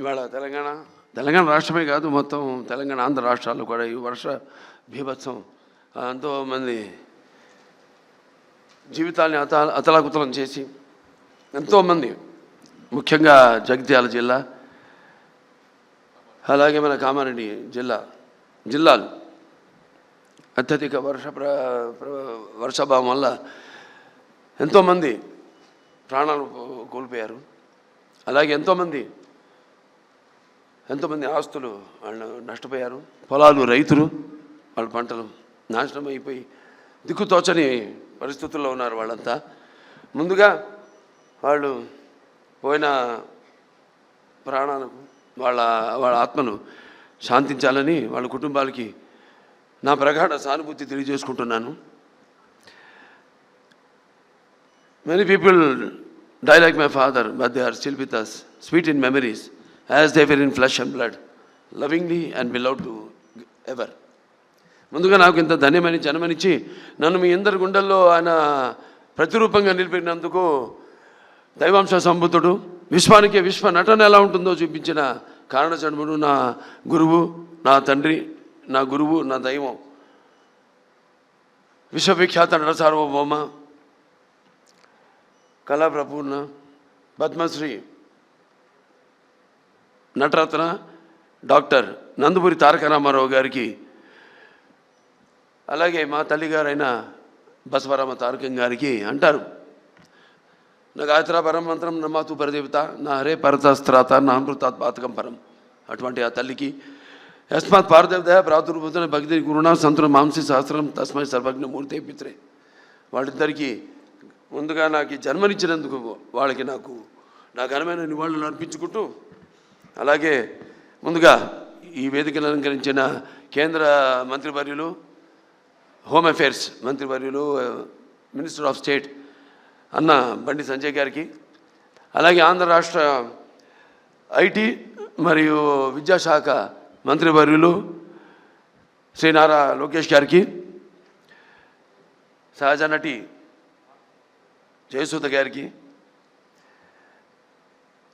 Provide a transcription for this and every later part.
ఇవాళ తెలంగాణ తెలంగాణ రాష్ట్రమే కాదు మొత్తం తెలంగాణ ఆంధ్ర రాష్ట్రాల్లో కూడా ఈ వర్ష బీభత్సం ఎంతోమంది జీవితాల్ని అత అతలాకుతలం చేసి ఎంతోమంది ముఖ్యంగా జగిత్యాల జిల్లా అలాగే మన కామారెడ్డి జిల్లా జిల్లాలు. అత్యధిక వర్ష ప్ర వర్షాభావం వల్ల ఎంతోమంది ప్రాణాలు కోల్పోయారు. అలాగే ఎంతోమంది ఎంతోమంది ఆస్తులు వాళ్ళు నష్టపోయారు. పొలాలు రైతులు వాళ్ళ పంటలు నాశనం అయిపోయి దిక్కుతోచని పరిస్థితుల్లో ఉన్నారు వాళ్ళంతా. ముందుగా వాళ్ళు పోయిన ప్రాణాలకు వాళ్ళ వాళ్ళ ఆత్మను శాంతించాలని వాళ్ళ కుటుంబాలకి నా ప్రగాఢ సానుభూతి తెలియజేసుకుంటున్నాను. Many people dialogue my father father, but they are still with us, sweet in as they were in flesh and blood lovingly and beloved to ever ముందుగా నాకు ఇంత ధన్యమని జన్మనిచ్చి నన్ను మీ అందరి గుండెల్లో ఆయన ప్రతిరూపంగా నిలిపినందుకు దైవాంశ సంబుద్ధుడు విశ్వానికి విశ్వ నటన ఎలా ఉంటుందో చూపించిన కారణజన్ముడు నా గురువు నా తండ్రి నా గురువు నా దైవం. విశ్వవిఖ్యాత నట సార్వభౌమ కళాప్రపూర్ణ పద్మశ్రీ నటరత్న డాక్టర్ నందమూరి తారక రామారావు గారికి అలాగే మా తల్లిగారైన బసవరామ తారకం గారికి అంటారు. నా గాయత్ర పరం మంత్రం నమాతు పరదేవత నా హరే పరతస్త్రాత నా అమృతాత్ పాతకం పరం. అటువంటి ఆ తల్లికి యస్మాత్ పారదేవత ప్రాతుర్భూతన భక్తి గురుణ సంతుల మాంసి సహస్రం తస్మై సర్వజ్ఞ మూర్తి పిత్రే. వాళ్ళిద్దరికీ ముందుగా నాకు జన్మనిచ్చినందుకు వాళ్ళకి నాకు నా ఘనమైన నివాళులు అర్పించుకుంటూ అలాగే ముందుగా ఈ వేదికను అలంకరించిన కేంద్ర మంత్రివర్యులు హోమ్ అఫేర్స్ మంత్రివర్యులు మినిస్టర్ ఆఫ్ స్టేట్ అన్న బండి సంజయ్ గారికి అలాగే ఆంధ్ర రాష్ట్ర ఐటీ మరియు విద్యాశాఖ మంత్రివర్యులు శ్రీ నారా లోకేష్ గారికి సహజ నటి జయసూత గారికి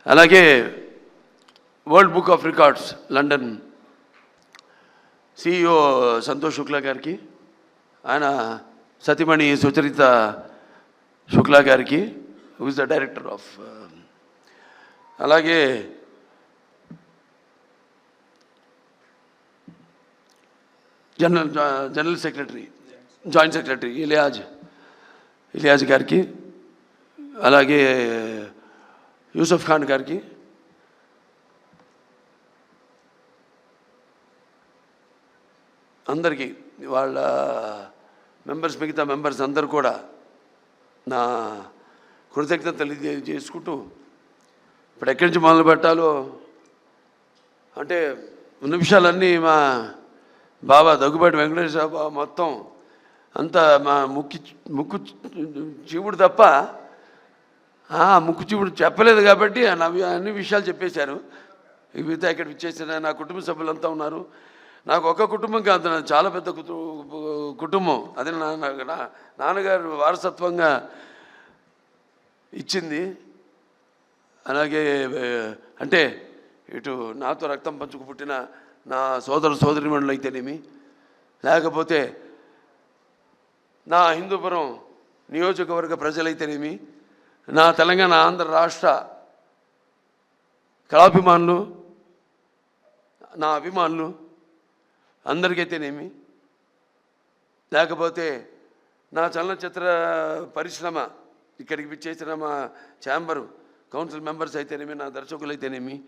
అలాగే world book of records London CEO Santosh Shukla గారికి ఆయన సతీమణి సుచరిత శుక్లా గారికి who is the director of అలాగే general general secretary joint secretary Iliyaz Iliyaz గారికి అలాగే యూసఫ్ ఖాన్ గారికి అందరికీ వాళ్ళ మెంబర్స్ మిగతా మెంబర్స్ అందరు కూడా నా కృతజ్ఞత తెలియజేసుకుంటూ ఇప్పుడు ఎక్కడి నుంచి మొదలు పెట్టాలో అంటే నిమిషాలన్నీ మా బాబా దగ్గుబాటి వెంకటేశ్వర బాబా మొత్తం అంతా మా ముక్కి ముక్కు చీవుడు తప్ప ముక్కు చీవుడు చెప్పలేదు కాబట్టి అన్ని విషయాలు చెప్పేశారు. మిగతా ఇక్కడ ఇచ్చేసిన నా కుటుంబ సభ్యులంతా ఉన్నారు. నాకు ఒక కుటుంబం కాదు చాలా పెద్ద కుటు- కుటుంబం. అది నా నా- నాన్నగారు వారసత్వంగా ఇచ్చింది. అలాగే అంటే ఇటు నాతో రక్తం పంచుకు పుట్టిన నా సోదర సోదరిమణులు అయితేనేమి. లేకపోతే నా హిందూపురం నియోజకవర్గ ప్రజలైతేనేమి. నా తెలంగాణ ఆంధ్ర రాష్ట్ర కళాభిమానులు నా అభిమానులు అందరికైతేనేమి? లేకపోతే నా చలనచిత్ర పరిశ్రమ ఇక్కడికి విచ్చేసిన మా ఛాంబరు కౌన్సిల్ మెంబర్స్ అయితేనేమి నా దర్శకులు అయితేనేమి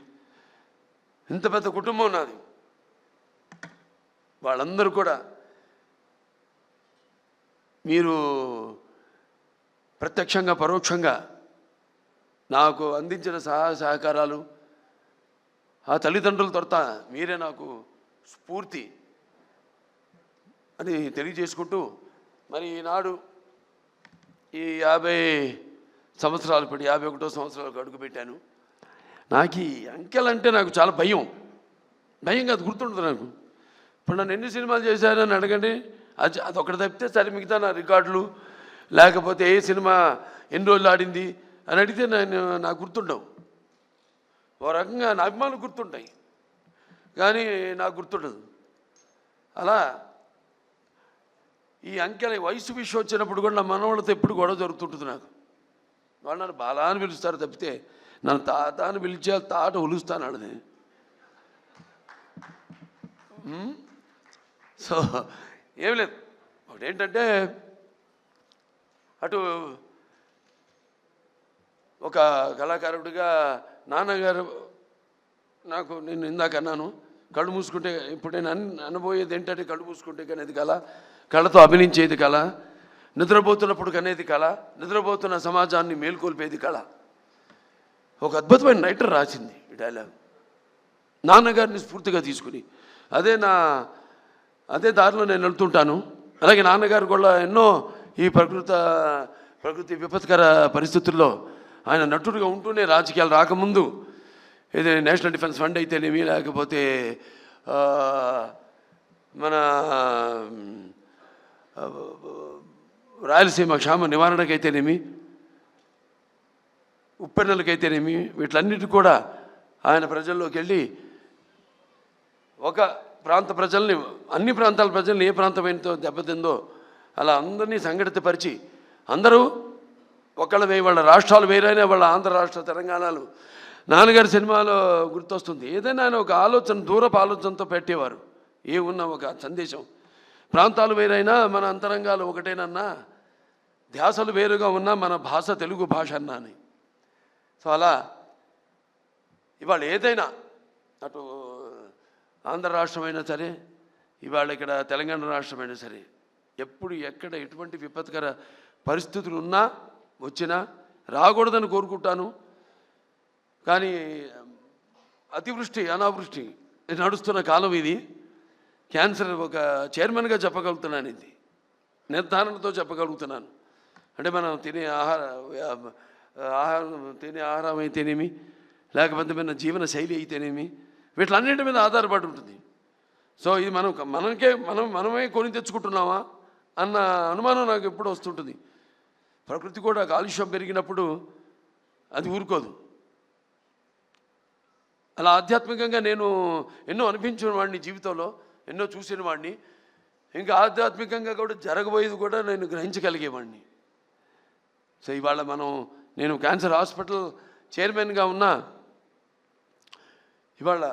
ఇంత పెద్ద కుటుంబం నాది. వాళ్ళందరూ కూడా మీరు ప్రత్యక్షంగా పరోక్షంగా నాకు అందించిన సహాయ సహకారాలు ఆ తల్లిదండ్రుల తొరత మీరే నాకు స్ఫూర్తి అని తెలియజేసుకుంటూ మరి ఈనాడు ఈ యాభై సంవత్సరాలు పడి యాభై ఒకటో సంవత్సరాలకు అడుగుపెట్టాను నాకు ఈ అంకెలంటే నాకు చాలా భయం. భయం కాదు గుర్తుండదు నాకు. ఇప్పుడు నన్ను ఎన్ని సినిమాలు చేశానని అడగండి. అది అదొకటి తప్పితే సరే మిగతా నా రికార్డులు లేకపోతే ఏ సినిమా ఎన్ని రోజులు ఆడింది అని అడిగితే నేను నాకు గుర్తుండవు. ఓ రకంగా నా అభిమానులు గుర్తుంటాయి. కానీ నాకు గుర్తుండదు. అలా ఈ అంకెల వయసు విషయం వచ్చినప్పుడు కూడా నా మనవాళ్ళతో ఎప్పుడు గొడవ జరుగుతుంటుంది నాకు. వాళ్ళు నన్ను బాలా అని పిలుస్తారు తప్పితే నన్ను తాత అని పిలిచే తాట ఉలుస్తాను అది సో ఏం లేదు. ఒకటి ఏంటంటే అటు ఒక కళాకారుడిగా నాన్నగారు నాకు నేను ఇందాక అన్నాను. కళ్ళు మూసుకుంటే ఇప్పుడు నేను అన్ అనబోయేది ఏంటంటే కళ్ళు మూసుకుంటే కనేది కళ కళతో అభినయించేది కళ నిద్రపోతున్నప్పుడు కనేది కళ నిద్రపోతున్న సమాజాన్ని మేల్కొల్పేది కళ. ఒక అద్భుతమైన రైటర్ రాసింది ఈ డైలాగ్ నాన్నగారిని స్ఫూర్తిగా తీసుకుని అదే నా అదే దారిలో నేను వెళ్తుంటాను. అలాగే నాన్నగారు కూడా ఎన్నో ఈ ప్రకృత ప్రకృతి విపత్కర పరిస్థితుల్లో ఆయన నటుడుగా ఉంటూనే రాజకీయాలు రాకముందు ఇది నేషనల్ డిఫెన్స్ ఫండ్ అయితేనేమి లేకపోతే మన రాయలసీమ క్షామ నివారణకైతేనేమి ఉప్పెన్నలకైతేనేమి వీటిలన్నిటి కూడా ఆయన ప్రజల్లోకి వెళ్ళి ఒక ప్రాంత ప్రజల్ని అన్ని ప్రాంతాల ప్రజల్ని ఏ ప్రాంతమైనతో దెబ్బతిందో అలా అందరినీ సంఘటితపరిచి అందరూ ఒకళ్ళ వేయి వాళ్ళ రాష్ట్రాలు వేరైనా వాళ్ళ ఆంధ్ర రాష్ట్ర తెలంగాణలు నాన్నగారి సినిమాలో గుర్తొస్తుంది. ఏదైనా ఆయన ఒక ఆలోచన దూరపు ఆలోచనతో పెట్టేవారు. ఏ ఉన్న ఒక సందేశం. ప్రాంతాలు వేరైనా మన అంతరంగాలు ఒకటేనన్నా ధ్యాసలు వేరుగా ఉన్నా మన భాష తెలుగు భాష అన్నా అని. సో అలా ఇవాళ ఏదైనా అటు ఆంధ్ర రాష్ట్రమైనా సరే ఇవాళ ఇక్కడ తెలంగాణ రాష్ట్రమైనా సరే ఎప్పుడు ఎక్కడ ఎటువంటి విపత్కర పరిస్థితులు ఉన్నా వచ్చినా రాకూడదని కోరుకుంటాను. కానీ అతివృష్టి అనావృష్టి నడుస్తున్న కాలం ఇది. క్యాన్సర్ ఒక చైర్మన్గా చెప్పగలుగుతున్నాను ఇది. నిర్ధారణతో చెప్పగలుగుతున్నాను. అంటే మనం తినే ఆహార ఆహారం తినే ఆహారం అయితేనేమి లేకపోతే మన జీవన శైలి అయితేనేమి వీటిలన్నింటి మీద ఆధారపడి ఉంటుంది. సో ఇది మనం మనకే మనం మనమే కొని తెచ్చుకుంటున్నామా అన్న అనుమానం నాకు ఎప్పుడు వస్తుంటుంది. ప్రకృతి కూడా కాలుష్యం పెరిగినప్పుడు అది ఊరుకోదు. అలా ఆధ్యాత్మికంగా నేను ఎన్నో అనిపించిన వాడిని జీవితంలో ఎన్నో చూసిన వాడిని. ఇంకా ఆధ్యాత్మికంగా కూడా జరగబోయేది కూడా నేను గ్రహించగలిగేవాడిని. సో ఇవాళ మనం నేను క్యాన్సర్ హాస్పిటల్ చైర్మన్గా ఉన్నా ఇవాళ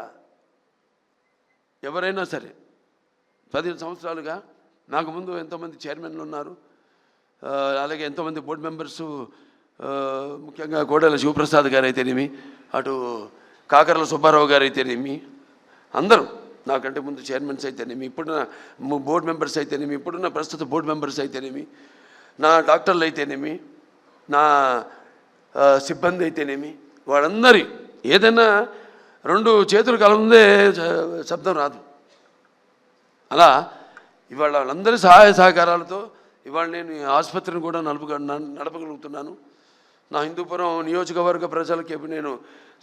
ఎవరైనా సరే పదిహేను సంవత్సరాలుగా నాకు ముందు ఎంతోమంది చైర్మన్లు ఉన్నారు. అలాగే ఎంతోమంది బోర్డు మెంబర్సు ముఖ్యంగా కోడెల శివప్రసాద్ గారు అయితేనేమి అటు కాకర్ల సుబ్బారావు గారు అయితేనేమి? అందరూ నాకంటే ముందు చైర్మన్స్ అయితేనేమి? ఇప్పుడున్న బోర్డ్ బోర్డు మెంబర్స్ అయితేనేమి? ఇప్పుడున్న ప్రస్తుత బోర్డు మెంబర్స్ అయితేనేమి? నా డాక్టర్లు అయితేనేమి? నా సిబ్బంది అయితేనేమి? వాళ్ళందరి ఏదైనా రెండు చేతులు కలముందే శబ్దం రాదు. అలా ఇవాళ వాళ్ళందరి సహాయ సహకారాలతో ఇవాళ నేను ఆసుపత్రిని కూడా నడుపుగ నడపగలుగుతున్నాను. నా హిందూపురం నియోజకవర్గ ప్రజలకి నేను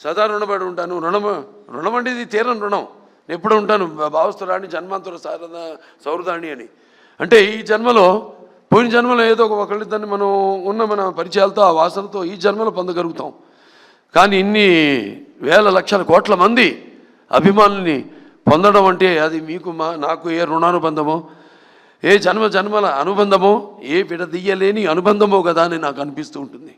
సదా రుణపడి ఉంటాను. రుణం రుణం అంటే ఇది తీరని రుణం. నేను ఎప్పుడు ఉంటాను భావస్తురాణి జన్మాంతర శారద సౌరదాణి అని. అంటే ఈ జన్మలో పోయిన జన్మలో ఏదో ఒక ఒకళ్ళిద్దరిని మనం ఉన్న మన పరిచయాలతో ఆ వాసనతో ఈ జన్మలో పొందగలుగుతాం. కానీ ఇన్ని వేల లక్షల కోట్ల మంది అభిమానుల్ని పొందడం అంటే అది మీకు మా నాకు ఏ రుణానుబంధమో ఏ జన్మ జన్మల అనుబంధమో ఏ విడదీయలేని అనుబంధమో కదా అని నాకు అనిపిస్తూ ఉంటుంది.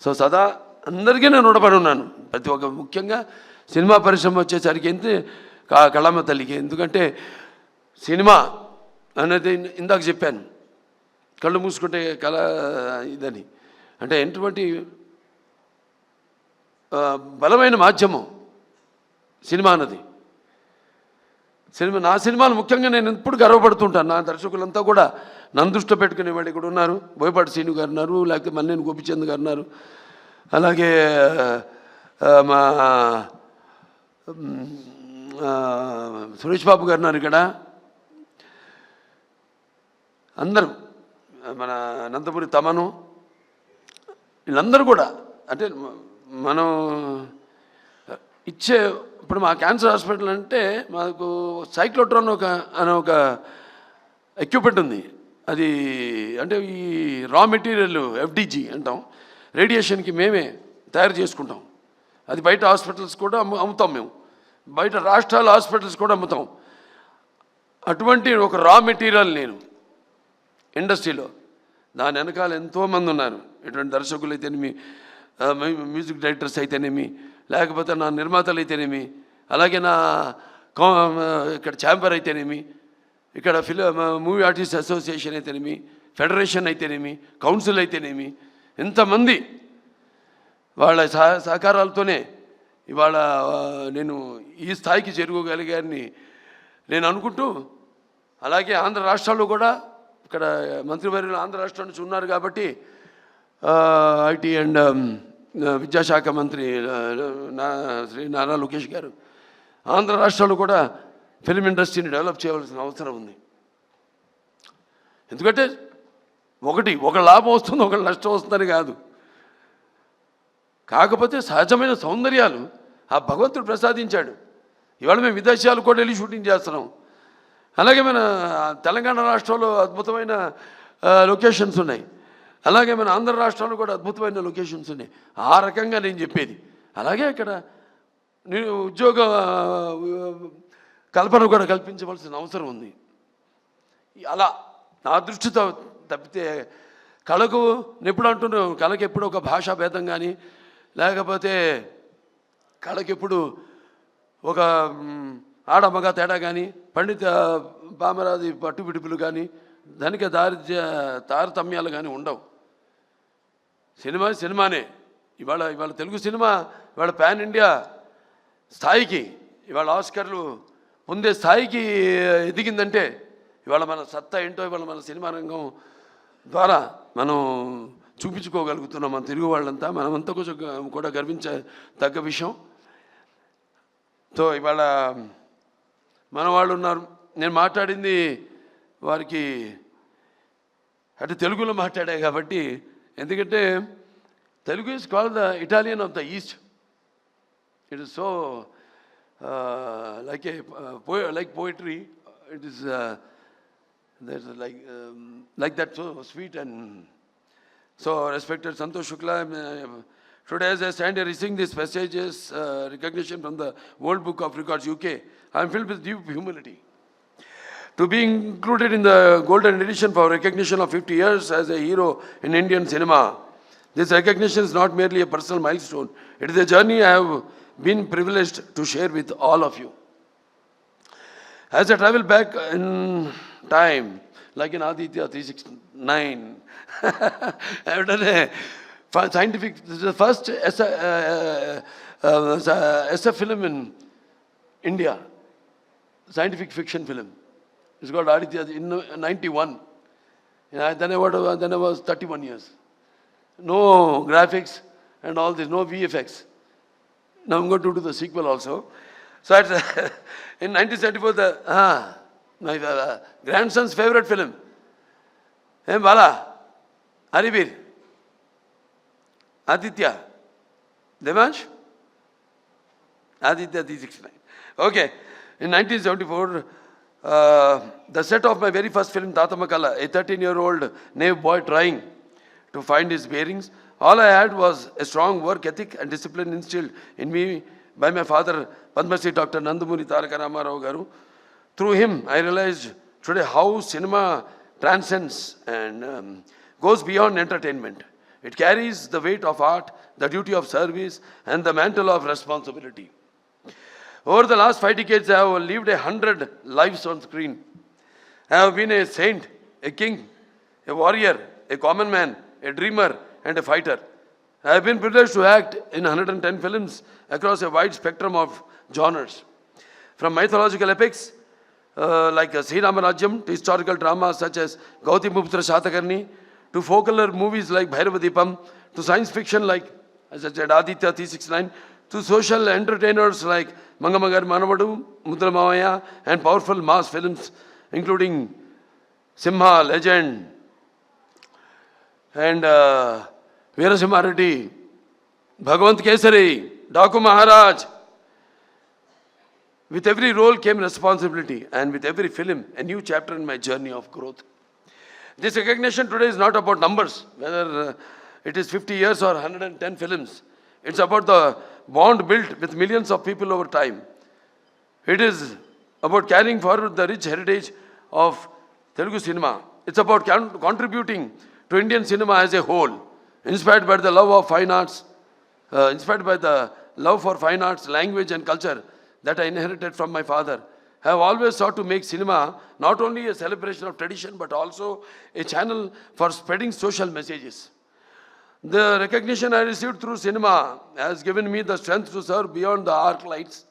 సో సదా అందరికీ నేను రుణపడి ఉన్నాను. ప్రతి ఒక్క ముఖ్యంగా సినిమా పరిశ్రమ వచ్చేసరికి ఎంత కా- కళమ్మ తల్లికి. ఎందుకంటే సినిమా అనేది ఇందాక చెప్పాను. కళ్ళు మూసుకుంటే కళ ఇదని. అంటే ఎటువంటి బలమైన మాధ్యమం సినిమా అన్నది. సినిమా నా సినిమాలు ముఖ్యంగా నేను ఎప్పుడు గర్వపడుతుంటాను. నా దర్శకులంతా కూడా నన్ను దృష్టి పెట్టుకునే వాళ్ళు కూడా ఉన్నారు. బోయపాటి శ్రీను గారు ఉన్నారు లేకపోతే మల్లేని గోపిచంద్ గారు ఉన్నారు. అలాగే మా సురేష్ బాబు గారు ఉన్నారు ఇక్కడ. అందరూ మన అనంతపురి తమను వీళ్ళందరూ కూడా అంటే మనం ఇచ్చే ఇప్పుడు మా క్యాన్సర్ హాస్పిటల్ అంటే మాకు సైక్లోట్రాన్ ఒక అనే ఒక ఎక్విప్మెంట్ ఉంది. అది అంటే ఈ రా మెటీరియల్ ఎఫ్డిజి అంటాం. రేడియేషన్కి మేమే తయారు చేసుకుంటాం. అది బయట హాస్పిటల్స్ కూడా అమ్ము అమ్ముతాం మేము. బయట రాష్ట్రాల హాస్పిటల్స్ కూడా అమ్ముతాం. అటువంటి ఒక రా మెటీరియల్ నేను ఇండస్ట్రీలో దాని వెనకాల ఎంతోమంది ఉన్నారు. ఇటువంటి దర్శకులు అయితేనేమి మ్యూజిక్ డైరెక్టర్స్ అయితేనేమి లేకపోతే నా నిర్మాతలు అయితేనేమి అలాగే నా కౌ- ఇక్కడ ఛాంబర్ అయితేనేమి? ఇక్కడ ఫిలిం మూవీ ఆర్టిస్ట్ అసోసియేషన్ అయితేనేమి? ఫెడరేషన్ అయితేనేమి? కౌన్సిల్ అయితేనేమి? ఇంతమంది వాళ్ళ సహకారాలతోనే ఇవాళ నేను ఈ స్థాయికి చేరుకోగలిగారని నేను అనుకుంటూ అలాగే ఆంధ్ర రాష్ట్రాల్లో కూడా ఇక్కడ మంత్రివర్యులు ఆంధ్ర రాష్ట్రం నుంచి ఉన్నారు కాబట్టి ఐటీ అండ్ విద్యాశాఖ మంత్రి నా శ్రీ నారా లోకేష్ గారు. ఆంధ్ర రాష్ట్రాలు కూడా ఫిలిం ఇండస్ట్రీని డెవలప్ చేయవలసిన అవసరం ఉంది. ఎందుకంటే ఒకటి ఒక లాభం వస్తుంది ఒక నష్టం వస్తుందని కాదు. కాకపోతే సహజమైన సౌందర్యాలు ఆ భగవంతుడు ప్రసాదించాడు. ఇవాళ మేము విదేశాలు కూడా వెళ్ళి షూటింగ్ చేస్తున్నాం. అలాగే మన తెలంగాణ రాష్ట్రంలో అద్భుతమైన లొకేషన్స్ ఉన్నాయి. అలాగే మన ఆంధ్ర రాష్ట్రంలో కూడా అద్భుతమైన లొకేషన్స్ ఉన్నాయి. ఆ రకంగా నేను చెప్పేది. అలాగే ఇక్కడ నేను ఉద్యోగ కల్పన కూడా కల్పించవలసిన అవసరం ఉంది. అలా నా దృష్టితో తప్పితే కళకు నేను ఎప్పుడు అంటున్నాం కళకి ఎప్పుడు ఒక భాషా భేదం కానీ లేకపోతే కళకి ఎప్పుడు ఒక మ్, ఆడ మగ తేడా కానీ పండిత పామరాది పట్టుబిడుపులు కానీ ధనిక దారిద్ర్య తారతమ్యాలు కానీ ఉండవు. సినిమా సినిమానే. ఇవాళ ఇవాళ తెలుగు సినిమా ఇవాళ పాన్ ఇండియా స్థాయికి ఇవాళ ఆస్కర్లు పొందే స్థాయికి ఎదిగిందంటే ఇవాళ మన సత్తా ఏంటో ఇవాళ మన సినిమా రంగం ద్వారా మనం చూపించుకోగలుగుతున్నాం మన తెలుగు వాళ్ళంతా. మనమంతా కొంచెం కూడా గర్వించ తగ్గ విషయం. సో ఇవాళ మన వాళ్ళు ఉన్నారు. నేను మాట్లాడింది వారికి అంటే తెలుగులో మాట్లాడే కాబట్టి ఎందుకంటే Telugu is call the Italian of the east it is so like a like poetry it is that like like that so sweet and So, respected Santosh Shukla, uh, today as I stand here receiving these messages, uh, recognition from the World Book of Records UK, I am filled with deep humility. To be included in the Golden Edition for recognition of 50 years as a hero in Indian cinema, this recognition is not merely a personal milestone, it is a journey I have been privileged to share with all of you. As I travel back in time, like in Aditya 369, I have done a scientific, this is the first SF, uh, uh, uh, SF film in India, scientific fiction film. It's called Aditya in 91. Yeah, then, I was, then I was 31 years. No graphics and all this, no VFX. Now I'm going to do the sequel also. So at, in 1974, the, ah, my uh, grandson's favorite film. Hey, Bala, Haribir, Aditya, Devansh, Aditya 369. Okay, in 1974, uh, the set of my very first film, Tatamakala, a 13 year old naive boy trying to find his bearings. All I had was a strong work ethic and discipline instilled in me by my father, Padma Shri Dr. Nandamuni Taraka Ramarao Garu. Through him, I realized today how cinema transcends and um, goes beyond entertainment. It carries the weight of art, the duty of service, and the mantle of responsibility. Over the last five decades, I have lived a hundred lives on screen. I have been a saint, a king, a warrior, a common man, a dreamer, and a fighter. I have been privileged to act in 110 films across a wide spectrum of genres. From mythological epics uh, like uh, Sri Ramarajyam to historical dramas such as Gautimuputra Shatakarni to folklore movies like Bhairavadipam to science fiction like, as I said, Aditya 369 to social entertainers like Mangamagar Manavadu, Mudra Mavaya and powerful mass films including Simha, Legend and uh, Veerasimha Reddy, Bhagwant Kesari, Daku Maharaj, with every role came responsibility, and with every film, a new chapter in my journey of growth. This recognition today is not about numbers, whether uh, it is 50 years or 110 films. It's about the bond built with millions of people over time. It is about carrying forward the rich heritage of Telugu cinema. It's about contributing to Indian cinema as a whole, inspired by the love of fine arts, uh, inspired by the love for fine arts, language, and culture that I inherited from my father. I have always sought to make cinema not only a celebration of tradition but also a channel for spreading social messages. The recognition I received through cinema has given me the strength to serve beyond the arc lights.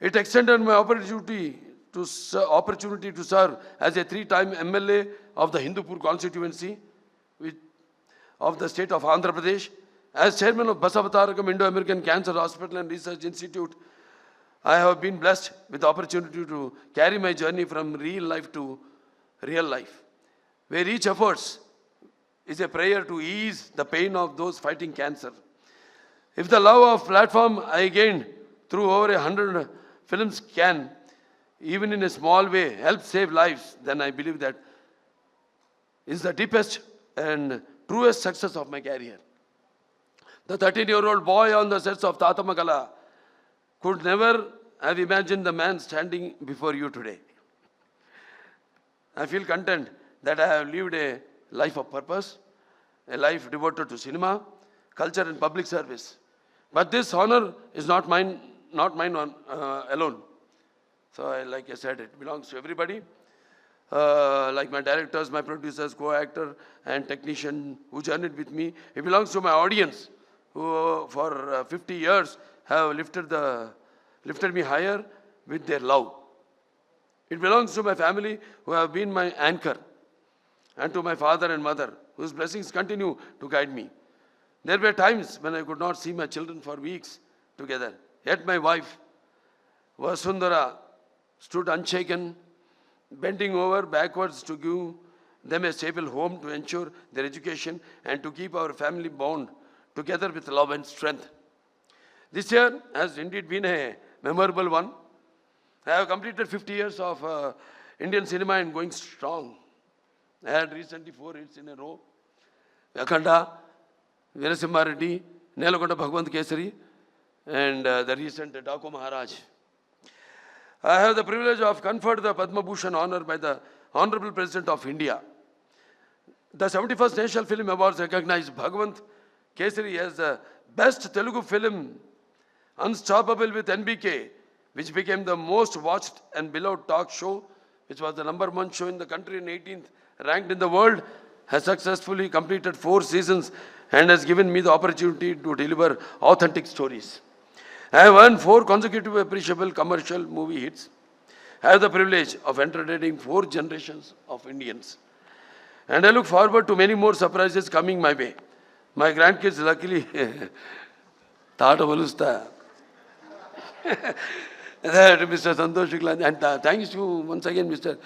It extended my opportunity to opportunity to serve as a three-time MLA of the Hindupur constituency, which, of the state of Andhra Pradesh, as chairman of Basavatarakam Indo-American Cancer Hospital and Research Institute. I have been blessed with the opportunity to carry my journey from real life to real life, where each efforts is a prayer to ease the pain of those fighting cancer. If the love of platform I gained through over a hundred films can, even in a small way, help save lives, then I believe that is the deepest and truest success of my career. The 13 year old boy on the sets of Tata Magala could never have imagined the man standing before you today. I feel content that I have lived a life of purpose, a life devoted to cinema, culture, and public service. But this honor is not mine, not mine on, uh, alone. So, I, like I said, it belongs to everybody. Uh, like my directors, my producers, co-actor, and technician who journeyed with me. It belongs to my audience, who for uh, 50 years have lifted the lifted me higher with their love. It belongs to my family who have been my anchor, and to my father and mother, whose blessings continue to guide me. There were times when I could not see my children for weeks together. Yet my wife, Vasundhara, stood unshaken, bending over backwards to give them a stable home to ensure their education and to keep our family bond together with love and strength. This year has indeed been a memorable one. I have completed 50 years of uh, Indian cinema and going strong. I had recently four hits in a row. Akhanda, Veerasimhareddy, Nelakonda Bhagwant Kesari, and uh, the recent Daku Maharaj. I have the privilege of conferred the Padma Bhushan honor by the Honorable President of India. The 71st National Film Awards recognized Bhagwant Kesari as the best Telugu film, Unstoppable with NBK, which became the most watched and beloved talk show, which was the number one show in the country and 18th ranked in the world, has successfully completed four seasons and has given me the opportunity to deliver authentic stories. I have earned four consecutive appreciable commercial movie hits. I have the privilege of entertaining four generations of Indians. And I look forward to many more surprises coming my way. My grandkids luckily thought of Alusta. that Mr. Santosh And uh, thanks to once again Mr.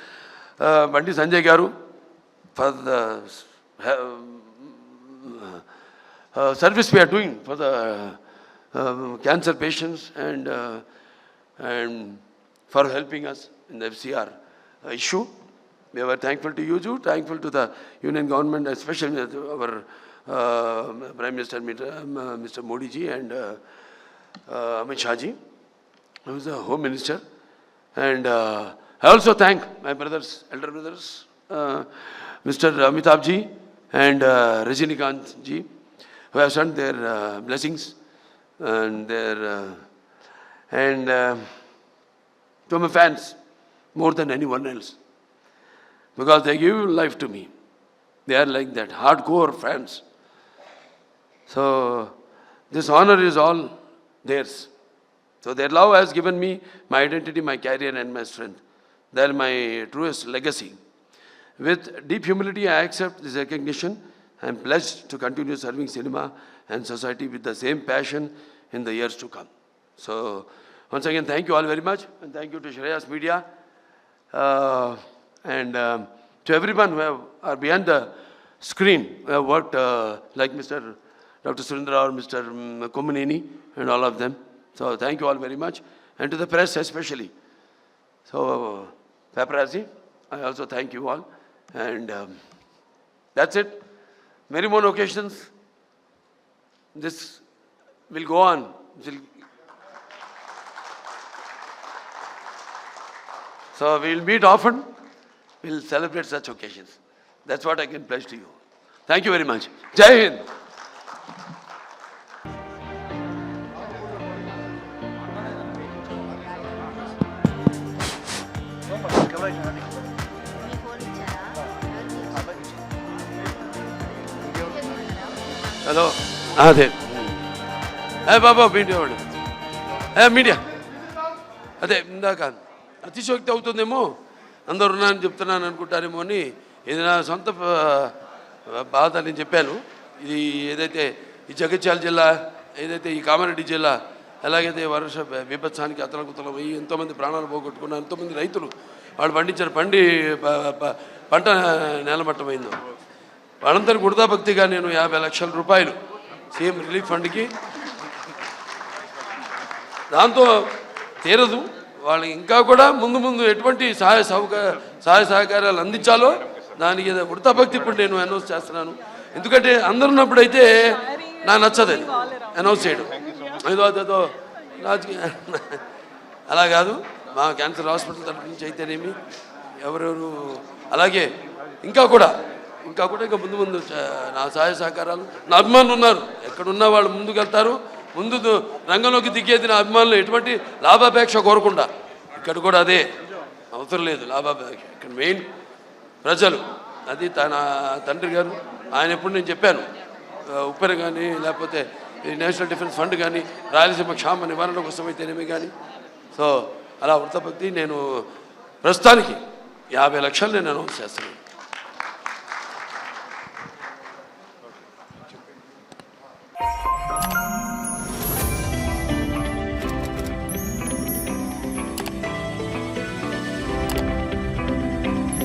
Uh, Bandi Sanjay Garu for the uh, uh, service we are doing for the uh, cancer patients and, uh, and for helping us in the FCR issue. We were thankful to you, too, thankful to the union government, especially our uh, Prime Minister Mr. Modi ji and uh, uh, Amit Shah ji, who is the Home Minister. And uh, I also thank my brothers, elder brothers, uh, Mr. Amitabh ji and uh, Rajinikanth ji, who have sent their uh, blessings and their uh, and uh, to my fans more than anyone else because they give life to me. They are like that hardcore fans. So this honor is all theirs. So their love has given me my identity, my career, and my strength. They are my truest legacy. With deep humility, I accept this recognition. I am pledged to continue serving cinema and society with the same passion in the years to come. So, once again, thank you all very much, and thank you to Shreyas Media, uh, and um, to everyone who have, are behind the screen, who have worked uh, like Mr. Dr. Surendra or Mr. mm, Komuneni and all of them. So, thank you all very much, and to the press especially. So, paparazzi, I also thank you all. And um, that's it. Many more occasions. This will go on. So we'll meet often. We'll celebrate such occasions. That's what I can pledge to you. Thank you very much. Jai Hind. Hello. అదే. ఏ బాబా media వాడు ఏ media? అదే ఇందాక అతిశయోక్తి అవుతుందేమో అందరు ఉన్నానని చెప్తున్నాను అనుకుంటారేమో అని ఇది నా సొంత బాధ నేను చెప్పాను. ఇది ఏదైతే ఈ జగిత్యాల జిల్లా ఏదైతే ఈ కామారెడ్డి జిల్లా ఎలాగైతే వర్ష విపత్సానికి అతలకుతలం అయ్యి ఎంతోమంది ప్రాణాలు పోగొట్టుకున్నారు ఎంతోమంది రైతులు వాళ్ళు పండించిన పండి పంట నేలమట్టమైందో. వాళ్ళందరి గుడదా భక్తిగా నేను యాభై లక్షల రూపాయలు సీఎం రిలీఫ్ ఫండ్కి. దాంతో తీరదు. వాళ్ళు ఇంకా కూడా ముందు ముందు ఎటువంటి సహాయ సహకార సహాయ సహకారాలు అందించాలో దానికి ఏదో ఉడతా భక్తి ఇప్పుడు నేను అనౌన్స్ చేస్తున్నాను. ఎందుకంటే అందరు ఉన్నప్పుడైతే నా నచ్చదు అనౌన్స్ చేయడం. ఏదో అదేదో రాజకీయ అలా కాదు. మా క్యాన్సర్ హాస్పిటల్ తరఫు నుంచి అయితేనేమి ఎవరెవరు అలాగే ఇంకా కూడా ఇంకా కూడా ఇంకా ముందు ముందు నా సహాయ సహకారాలు. నా అభిమానులు ఉన్నారు. ఎక్కడున్నా వాళ్ళు ముందుకు వెళ్తారు ముందు రంగంలోకి దిగేది నా అభిమానులు. ఎటువంటి లాభాపేక్ష కోరకుండా. ఇక్కడ కూడా అదే. అవసరం లేదు లాభాపేక్ష. ఇక్కడ మెయిన్ ప్రజలు. అది తన తండ్రి గారు. ఆయన ఎప్పుడు నేను చెప్పాను. ఉప్పెన కానీ లేకపోతే ఈ నేషనల్ డిఫెన్స్ ఫండ్ కానీ రాయలసీమ క్షామ నివారణ కోసం అయితేనేమి కానీ సో అలా వృత్తపత్తి నేను ప్రస్తుతానికి యాభై లక్షలు నేను అనౌన్స్ చేస్తున్నాను.